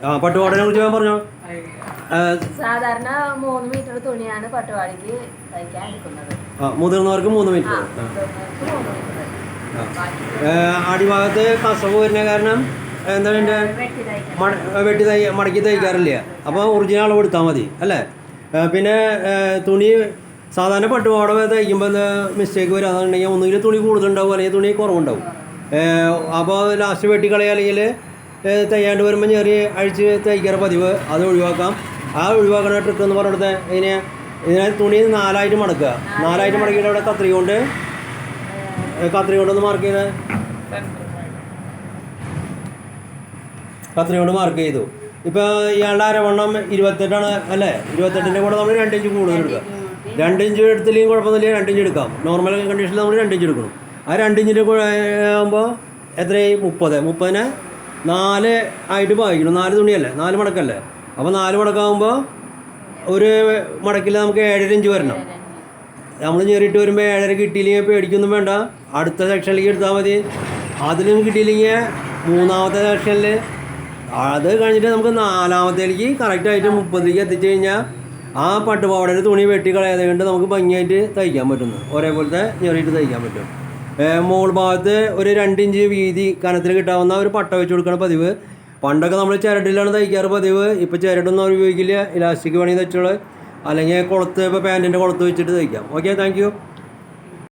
ആ പട്ടുപാടിനെ കുറിച്ച് ഞാൻ പറഞ്ഞോ. സാധാരണ മൂന്ന് മീറ്റർ തുണിയാണ് പട്ടുപാടിക്ക് തയ്ക്കാൻ എടുക്കുന്നത്. ആ മുതിർന്നവർക്ക് മൂന്ന് മീറ്റർ. അടിഭാഗത്ത് കസവ് വരുന്ന കാരണം എന്താണ് എന്റെ? വെട്ടി തയ്യ വെട്ടി തൈ മടക്കി തയ്ക്കാറില്ല. അപ്പോൾ ഒറിജിനൽ അളവ് എടുത്താൽ മതി അല്ലേ? പിന്നെ തുണി സാധാരണ പട്ടുപാട തയ്ക്കുമ്പോൾ മിസ്റ്റേക്ക് വരാന്നുണ്ടെങ്കിൽ ഒന്നുകിൽ തുണി കൂടുതലുണ്ടാവും അല്ലെങ്കിൽ തുണി കുറവുണ്ടാവും. അപ്പോൾ ലാസ്റ്റ് വെട്ടിക്കളയുക അല്ലെങ്കിൽ ഏ, തയ്യാണ്ട് വരുമ്പോൾ ചെറിയ അഴിച്ച് തയ്ക്കാറ് പതിവ്. അത് ഒഴിവാക്കാം. ആ ഒഴിവാക്കണ ട്രിക്ക് എന്ന് പറയുന്നത് ഇതിനെ ഇതിനെ തുണി നാലായിട്ട് മടക്കുക. നാലായിട്ട് മടക്കിയിട്ട് അവിടെ കത്രി കൊണ്ട് കത്രി കൊണ്ടൊന്ന് മാർക്ക് ചെയ്ത്. കത്രി കൊണ്ട് മാർക്ക് ചെയ്തു. ഇപ്പോൾ ഇയാളുടെ അരവണ്ണം ഇരുപത്തെട്ടാണ് അല്ലേ? ഇരുപത്തെട്ടിന്റെ കൂടെ നമ്മൾ രണ്ട് ഇഞ്ച് കൂടുതൽ എടുക്കുക. രണ്ട് ഇഞ്ച് എടുത്തില്ലെങ്കിൽ കുഴപ്പമൊന്നുമില്ല. രണ്ട് ഇഞ്ച് എടുക്കാം. നോർമൽ കണ്ടീഷനിൽ നമ്മൾ രണ്ട് ഇഞ്ച് എടുക്കണം. ആ രണ്ട് ഇഞ്ചിന്റെ ആകുമ്പോൾ എത്രയായി? മുപ്പത്. മുപ്പതിന് നാല് ആയിട്ട് ഭാഗിക്കണം നാല് തുണിയല്ലേ? നാല് മടക്കല്ലേ? അപ്പോൾ നാല് മടക്കാകുമ്പോൾ ഒരു മടക്കിൽ നമുക്ക് ഏഴര ഇഞ്ച് വരണം. നമ്മൾ ഞെറിയിട്ട് വരുമ്പോൾ ഏഴര കിട്ടിയില്ലെങ്കിൽ പേടിക്കൊന്നും വേണ്ട. അടുത്ത സെക്ഷനിലേക്ക് എടുത്താൽ മതി. അതിലും കിട്ടിയില്ലെങ്കിൽ മൂന്നാമത്തെ സെക്ഷനിൽ അത് കഴിഞ്ഞിട്ട് നമുക്ക് നാലാമത്തേക്ക് കറക്റ്റായിട്ട് മുപ്പതിലേക്ക് എത്തിച്ചു കഴിഞ്ഞാൽ ആ പട്ടുപാവടയുടെ തുണി വെട്ടി കളയാതെ കൊണ്ട് നമുക്ക് ഭംഗിയായിട്ട് തയ്ക്കാൻ പറ്റുന്നു. ഒരേപോലത്തെ ഞെറിയിട്ട് തയ്ക്കാൻ പറ്റും. മോൾ ഭാഗത്ത് ഒരു രണ്ടിഞ്ച് വീതി കനത്തിൽ കിട്ടാവുന്ന ഒരു പട്ട വെച്ച് കൊടുക്കണം പതിവ്. പണ്ടൊക്കെ നമ്മൾ ചിരട്ടിലാണ് തയ്ക്കാറ് പതിവ്. ഇപ്പോൾ ചിരട്ടൊന്നും അവർ ഉപയോഗിക്കില്ല. ഇലാസ്റ്റിക് വേണമെങ്കിൽ തെറ്റുകൾ അല്ലെങ്കിൽ കുളത്ത് ഇപ്പോൾ പാന്റിന്റെ കുളത്ത് വെച്ചിട്ട് തയ്ക്കാം. Okay thank